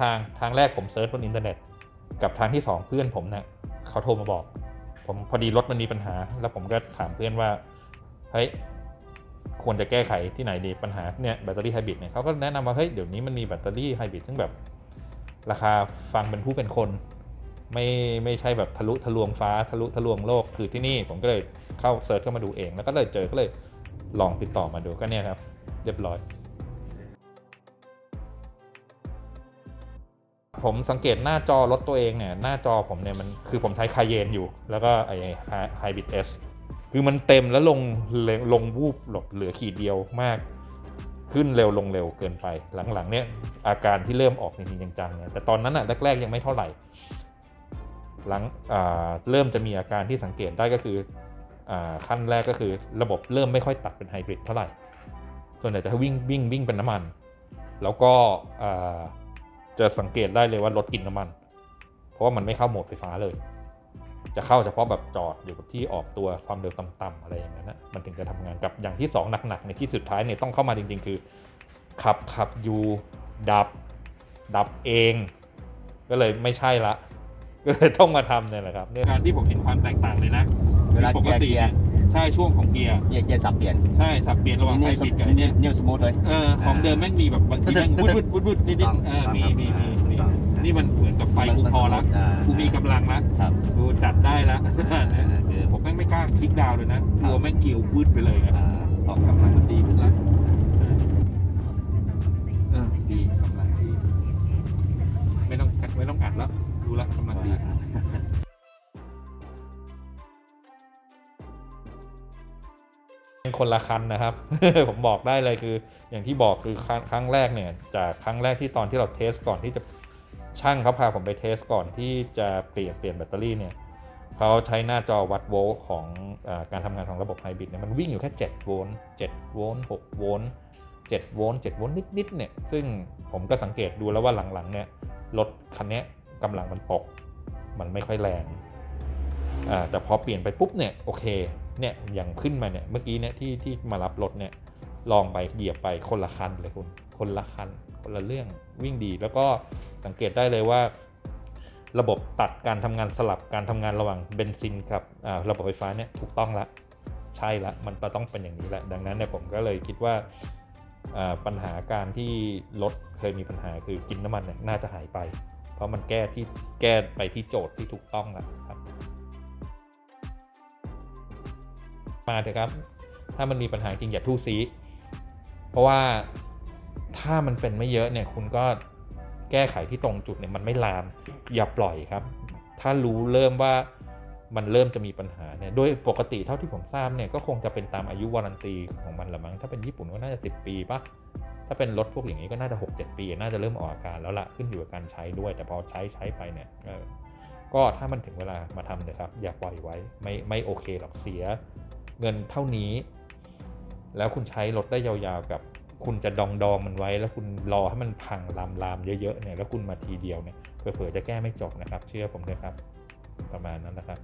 ทางทางแรกผมเซิร์ชบนอินเทอร์เน็ต กับทางที่สองเพื่อนผมเนี่ยเขาโทรมาบอก ผมพอดีรถมันมีปัญหา แล้วผมก็ถามเพื่อนว่าเฮ้ยควรจะแก้ไขที่ไหนดีปัญหาเนี่ยแบตเตอรี่ไฮบริดเนี่ยเขาก็แนะนำว่าเฮ้ยเดี๋ยวนี้มันมีแบตเตอรี่ไฮบริดซึ่งแบบ ราคาฟังเป็นผู้เป็นคน ไม่ไม่ใช่แบบทะลุทะลวงฟ้าทะลุทะลวงโลกคือที่นี่ผมก็เลยเข้าเซิร์ชเข้ามาดูเอง แล้วก็เลยเจอก็เลยลองติดต่อมาดูก็เนี่ยครับ เรียบร้อย ผมสังเกตหน้าจอรถตัวเองเนี่ยหน้าจอผมเนี่ยมันคือผมใช้คายเยนอยู่ แล้วก็ไอ้ไฮบริดเอสคือมันเต็มแล้วลงลงลงวูบหลบเหลือขีดเดียวมาก ขึ้นเร็วลงเร็วเกินไป หลังๆ เนี่ยอาการที่เริ่มออกจริงๆจังๆเนี่ยแต่ตอนนั้นอะแรกๆยังไม่เท่าไหร่ หลังอ่าเริ่มจะมีอาการที่สังเกตได้ก็คืออาขั้นแรกก็คือระบบเริ่มไม่ค่อยตัดเป็นไฮบริดเท่าไหร่ ส่วนใหญ่จะวิ่งวิ่งวิ่งเป็นน้ำมัน แล้วก็อ่า จะสังเกตได้เลยว่ารถกินน้ำมัน เพราะว่ามันไม่เข้าโหมดไฟฟ้าเลย จะเข้าเฉพาะแบบจอดอยู่กับที่ออกตัวความเร็วต่ำๆอะไรอย่างนั้นนะมันถึงจะทำงานกับอย่างที่สองหนักๆในที่สุดท้ายเนี่ยต้องเข้ามาจริงๆ คือ ขับขับอยู่ดับ ดับเอง ก็เลยไม่ใช่ละก็เลยต้องมาทำเนี่ยแหละครับการที่ผมเห็นความแตกต่างเลยนะเวลาปกติเกีย ใช่ช่วงของเกียร์เกียร์เกียร์สับเปลี่ยนใช่สับเปลี่ยนระหว่างไฮนี่บริดกับไอ้เนี่เนี่ยยนิ้วสมูทเลย เออของเดิมแม่งมีแบบบางทีแม่งวุดวุดวุดวุดนิดนิดเออมีมีมีมีนี่มันเหมือนกับไฟกูพอละอ่ากูมีกำลังละครับ กูจัดได้ละ คือผมแม่งไม่กล้าคลิกดาวน์เลยนะกลัวแม่งเกี่ยววืดไปเลยไงอ่าออกกำลังมันดีขึ้นแล้ว คนละคันนะครับ ผมบอกได้เลยคือ อย่างที่บอกคือครั้งครั้งแรกเนี่ย จากครั้งแรกที่ตอนที่เราเทสก่อนที่จะช่างเขาพาผมไปเทสก่อนที่จะเปลี่ยนเปลี่ยนแบตเตอรี่เนี่ยเขาใช้หน้าจอวัดโวลต์ของอการทำงานของระบบไฮบริดเนี่ยมันวิ่งอยู่แค่ 7 โวลต์7โวลต์6โวลต์7โวลต์7โวลต์นิดๆเนี่ยซึ่งผมก็สังเกตดูแล้วว่าหลังๆเนี่ยรถคันนี้กำลังมันตก มันไม่ค่อยแรงแต่พอเปลี่ยนไปปุ๊บเนี่ยโอเค เนี่ยอย่างขึ้นมาเนี่ยเมื่อกี้เนี่ยที่ที่มารับรถเนี่ยลองไปเหยียบไปคนละคันเลยคุณคนละคันคนละเรื่องวิ่งดี แล้วก็สังเกตได้เลยว่า ระบบตัดการทำงานสลับการทำงานระหว่างเบนซินกับระบบไฟฟ้าเนี่ยถูกต้องละใช่ละมันต้องเป็นอย่างนี้แหละ ดังนั้นเนี่ยผมก็เลยคิดว่าอ่าปัญหาการที่รถเคยมีปัญหาคือกินน้ำมันเนี่ยน่าจะหายไป เพราะมันแก้ที่แก้ไปที่โจทย์ที่ถูกต้องแล้วครับ มาเถอะครับ ถ้ามันมีปัญหาจริงอย่าทู่ซี เพราะว่าถ้ามันเป็นไม่เยอะเนี่ยคุณก็แก้ไขที่ตรงจุดเนี่ยมันไม่ลาม อย่าปล่อยครับ ถ้ารู้เริ่มว่ามันเริ่มจะมีปัญหาเนี่ยโดยปกติเท่าที่ผมทราบเนี่ยก็คงจะเป็นตามอายุวารันตีของมันละมั้งถ้าเป็นญี่ปุ่นก็น่าจะ 10 ปีปะถ้าเป็นรถพวกอย่างนี้ก็น่าจะ 6-7 ปี น่าจะเริ่มออกอาการแล้วละขึ้นอยู่กับการใช้ด้วย แต่พอใช้ใช้ไปเนี่ยก็ถ้ามันถึงเวลามาทำเลยครับ อย่าปล่อยไว้ไม่ไม่โอเคหรอกเสีย เงินเท่านี้ แล้วคุณใช้รถได้ยาวๆกับ คุณจะดองดองๆมันไว้ แล้วคุณรอให้มันพังลามลามๆเยอะๆเนี่ยแล้วคุณมาทีเดียวเนี่ยเผื่อๆจะแก้ไม่จบนะครับ เชื่อผมเถอะครับ ประมาณนั้นนะครับ